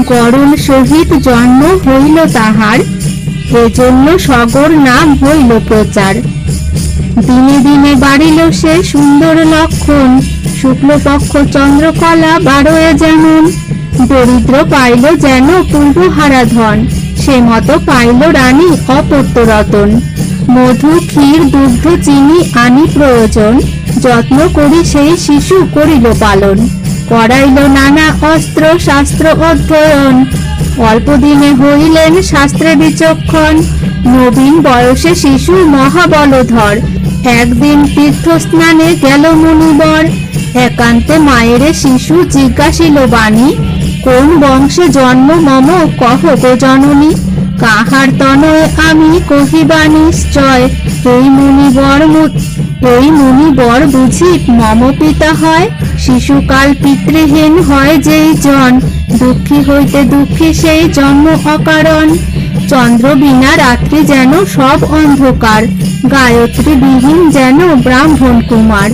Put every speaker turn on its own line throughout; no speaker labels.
গরল সহিত জন্ম হইল তাহার, এজন্য সগর নাম হইল প্রচার। দিনে দিনে বাড়িল সে সুন্দর লক্ষণ, শুক্লপক্ষ চন্দ্রকলা বারোয় যেমন। দরিদ্র পাইল যেন পূর্বহারা ধন সে মতো পাইল রানী অপত্যরতন। মধু, ক্ষীর, দুগ্ধ, চিনি আনি প্রয়োজন, যত্ন করি সেই শিশু করিল পালন। করাইল নানা অস্ত্র, শাস্ত্র অধ্যয়ন। অল্প দিনে হইলেন শাস্ত্রে বিচক্ষণ। নবীন বয়সে শিশু মহাবলধর। একদিন তীর্থস্নানে গেল মুনিবর একান্তে মায়েরে শিশু জিজ্ঞাসিল, বাণী, কোন বংশে জন্ম মম, কহ গো জননী? কাহার তনয় আমি কহিবা নিশ্চয়? এই মুনিবর এই মুনিবর বুঝি মম পিতা হয়? শিশুকাল পিতৃহীন হয় যেই জন, দুঃখী হইতে দুঃখী সেই জন্ম অকারণ। চন্দ্র বিনা রাত্রি যেন সব অন্ধকার, গায়ত্রী বিহীন যেন ব্রাহ্মণ কুমার।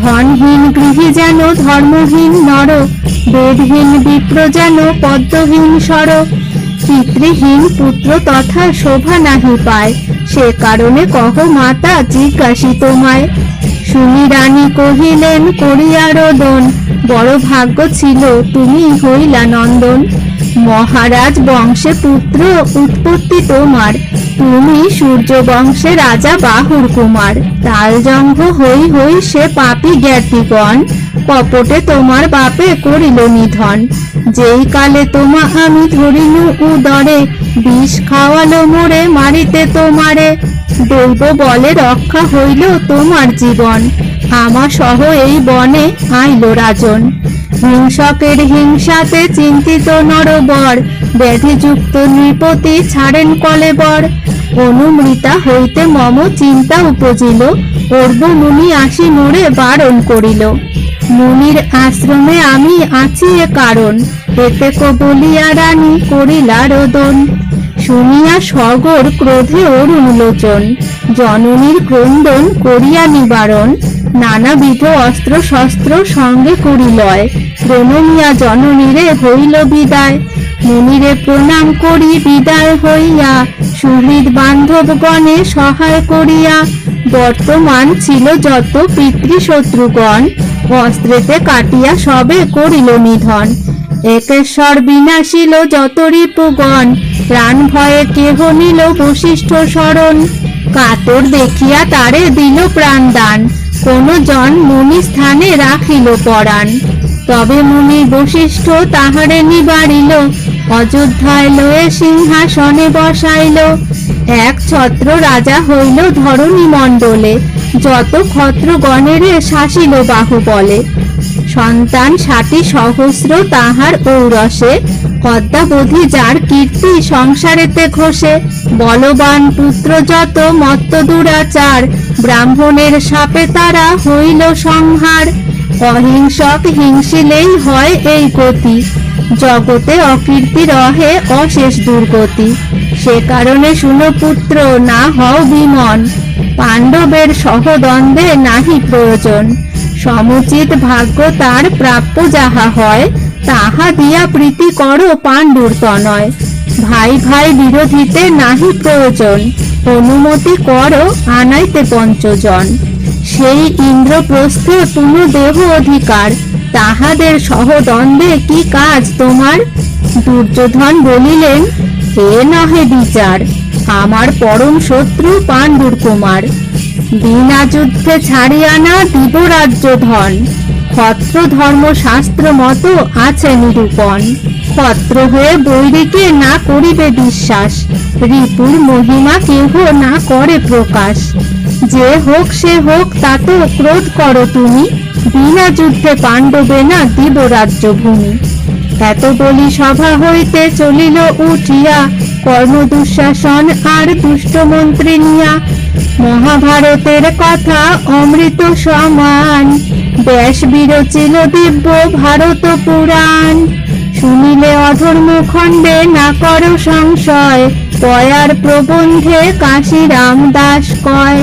ধনহীন গৃহী যেন ধর্মহীন নর, বেদহীন বিপ্র যেন পদ্মহীন সর পিতৃহীন পুত্র তথা শোভা নাহি পায়, সে কারণে কহ, মাতা, জিজ্ঞাসি তোমায় শুনি রানী কহিলেন করিয়া রোদন বড় ভাগ্য ছিল তুমি হইলা নন্দন। মহারাজ বংশে পুত্র উৎপত্তি তোমার, তুমি সূর্য বংশে রাজা বাহুর কুমার। তাল হই হই সে পাপি জ্ঞাতিগণ, কপটে তোমার বাপে করিল নিধন। যেই কালে তোমা আমি ধরিনু উদরে, বিষ খাওয়ালো মোরে মারিতে তোমারে। দৈব বলে রক্ষা হইল তোমার জীবন। আমা সহ এই বনে আইল রাজন। হিংসকের হিংসাতে চিন্তিত নরবর, ব্যাধিযুক্ত নৃপতি ছাড়েন কলেবর অনুমৃতা হইতে মম চিন্তা উপজিল অর্ব মুনি আসি মোরে বারণ করিল। মুনির আশ্রমে আমি আছি এ কারণ, এতে কো বলিয়া রানী করিলা রোদন। শুনিয়া সগর ক্রোধে অরুণ লোচন জননীর ক্রন্দন করিয়া নিবারণ। নানাবিধ অস্ত্র শস্ত্র সঙ্গে করিলয় প্রণমিয়া জননীরে হইল বিদায়। মুনিরে প্রণাম করি বিদায় হইয়া। সুহৃদ বান্ধবগণে সহায় করিয়া। বর্তমান ছিল যত পিতৃশত্রুগণ। অস্ত্রেতে কাটিয়া সবে করিল নিধন। একেশ্বর বিনাশিল যত রিপুগণ প্রাণ ভয়ে কেহ নিল বশিষ্ঠ শরণ। কাতর দেখিয়া তারে দিল প্রাণ দান কোন জন মুনি স্থানে রাখিল পরাণ। তবে মুনি বশিষ্ঠ তাহারে নিবারিল অযোধ্যায় লয়ে সিংহাসনে বসাইল। এক ছত্র রাজা হইল ধরণী মণ্ডলে, যত ক্ষত্র গণেরে শাসিল বাহুবলে। সন্তান ষাটি সহস্র তাহার ঔরসে অদ্যাবধি যার কীর্তি সংসারেতে ঘষে, বলবান পুত্র যত মত্ত দুরাচার ব্রাহ্মণের সাপে তারা হইল সংহার। অহিংসক হিংসিলেই হয় এই গতি, জগতে অকীর্তি রহে অশেষ দুর্গতি। সে কারণে শুনো পুত্র, না হও বিমন, পাণ্ডবের সহদ্বন্দ্বে নাহি প্রয়োজন। সমুচিত ভাগ্য তার প্রাপ্য যাহা হয়, তাহা দিয়া প্রীতি করো পাণ্ডুর তনয়। ভাই ভাই বিরোধীতে নাহি প্রয়োজন, অনুমতি করো আনাইতে পঞ্চজন। সেই ইন্দ্রপ্রস্থে পুনঃ দেহ অধিকার, তাহাদের সহদ্বন্দ্বে কি কাজ তোমার? দুর্যোধন বলিলেন হে নহে বিচার, আমার পরম শত্রু পাণ্ডুর কুমার। বিনা যুদ্ধে ছাড়িয়া না দিব রাজ্য ধন। ক্ষত্র ধর্ম, শাস্ত্র মতো আছে নিরূপণ। ক্ষত্র হয়ে বৈরীকে না করিবে বিশ্বাস। রিপুর মহিমা কেহ না করে প্রকাশ। যে হোক, সে হোক, তাতে ক্রোধ করো তুমি। বিনা যুদ্ধে পাণ্ডবে না দিব রাজ্য ভূমি। এত বলি সভা হইতে চলিল উঠিয়া কর্ম দুঃশাসন আর দুষ্ট মন্ত্রী নিয়া মহাভারতের কথা অমৃত সমান। ব্যাস বিরচিল দিব্য ভারত পুরাণ। শুনিলে অধর্ম খণ্ডে না করো সংশয় পয়ার প্রবন্ধে কাশী রামদাস কয়।